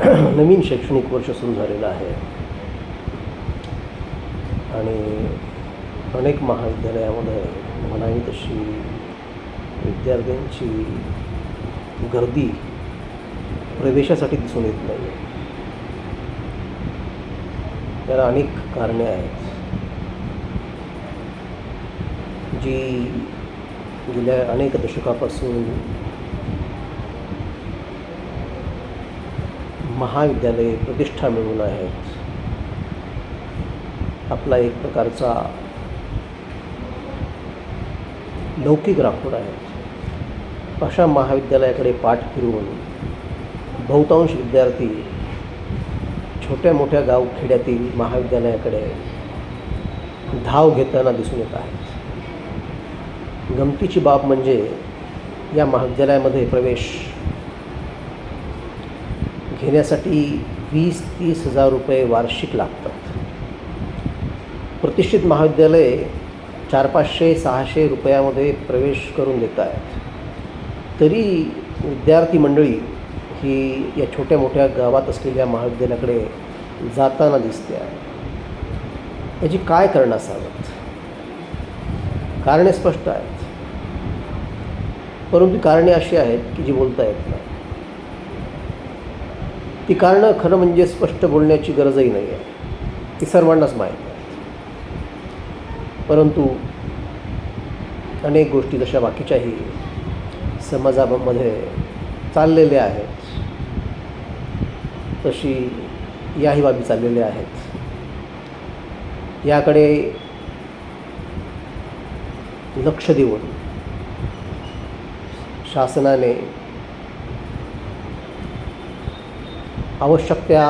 नवीन शैक्षणिक वर्ष सुरू झालेलं आहे. आणि अनेक महाविद्यालयामध्ये म्हणावी तशी विद्यार्थ्यांची गर्दी प्रवेशासाठी दिसून येत नाही. त्याला अनेक कारणे आहेत. जी गेल्या अनेक दशकापासून महाविद्यालये प्रतिष्ठा मिळवून आहेत आपला एक प्रकारचा लौकिक राखून आहे. अशा महाविद्यालयाकडे पाठ फिरवून बहुतांश विद्यार्थी छोट्या मोठ्या गावखेड्यातील महाविद्यालयाकडे धाव घेताना दिसून येत आहेत. गमतीची बाब म्हणजे या महाविद्यालयामध्ये प्रवेश घेण्यासाठी वीस तीस हजार रुपये वार्षिक लागतात. प्रतिष्ठित महाविद्यालये चार पाचशे सहाशे रुपयामध्ये प्रवेश करून देत आहेत. तरी विद्यार्थी मंडळी ही या छोट्या मोठ्या गावात असलेल्या महाविद्यालयाकडे जाताना दिसते आहे. याची काय कारण असावं कारणे स्पष्ट आहेत. परंतु कारणे अशी आहेत की जी बोलता येत नाही. ती कारणं खरं म्हणजे स्पष्ट बोलण्याची गरजही नाही आहे. ती सर्वांनाच माहीत आहे. परंतु अनेक गोष्टी जशा बाकीच्याही समाजामध्ये चाललेल्या आहेत तशी याही बाबी चाललेल्या आहेत. याकडे लक्ष देऊन शासनाने आवश्यक त्या